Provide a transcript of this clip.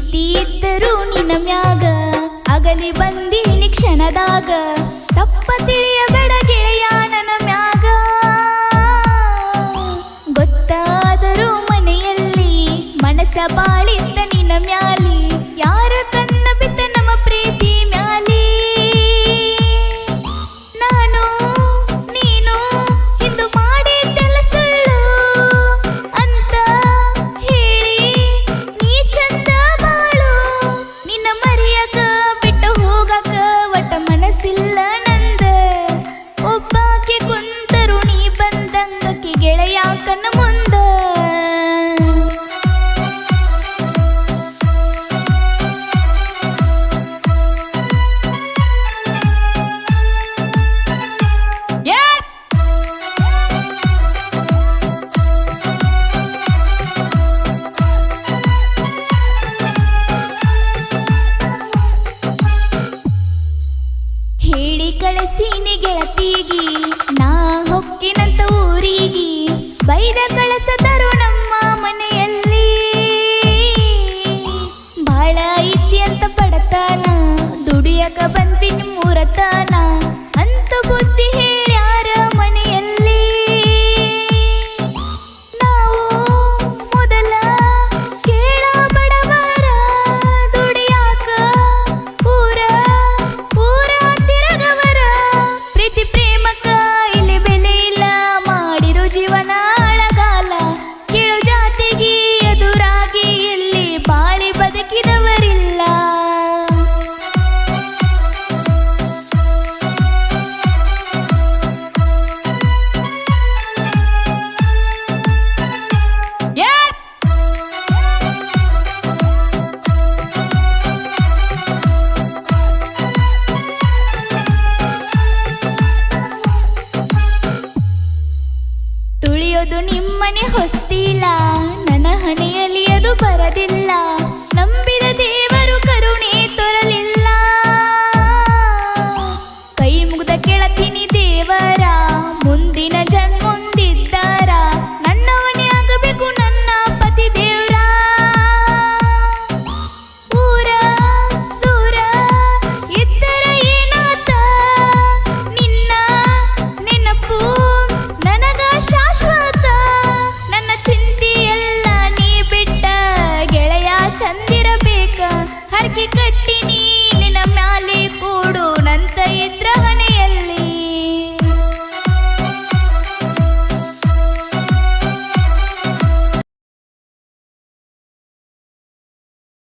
ಪ್ರೀತಿ ಇದ್ದರೂ ನಿನ್ನ ಮ್ಯಾಗ ಅಗಲಿ ಬಂದೀನಿ ಕ್ಷಣದಾಗ. ತಪ್ಪ ತಿಳಿಯಬೇಡ ಗೆಳೆಯ ನನ್ನ ಮ್ಯಾಗ. ಗೊತ್ತಾದರೂ ಮನೆಯಲ್ಲಿ ಮನಸ ಬಾಳಿ ಕಳಸೀನಿ ಗೆಳತಿಗಿ ನಾ ಹೊಕ್ಕಿನಂತ ಊರಿಗಿ ಬೈದ ಕಳಸ ತರುಣ. ಇರೋದು ನಿಮ್ಮನೆ ಹೊಸ್ತಿಲ್ಲ. ನನ್ನ ಹಣೆಯಲ್ಲಿ ಅದು ಬರದಿಲ್ಲ. ಚಂದಿರಬೇಕ. ಹರಕೆ ಕಟ್ಟಿ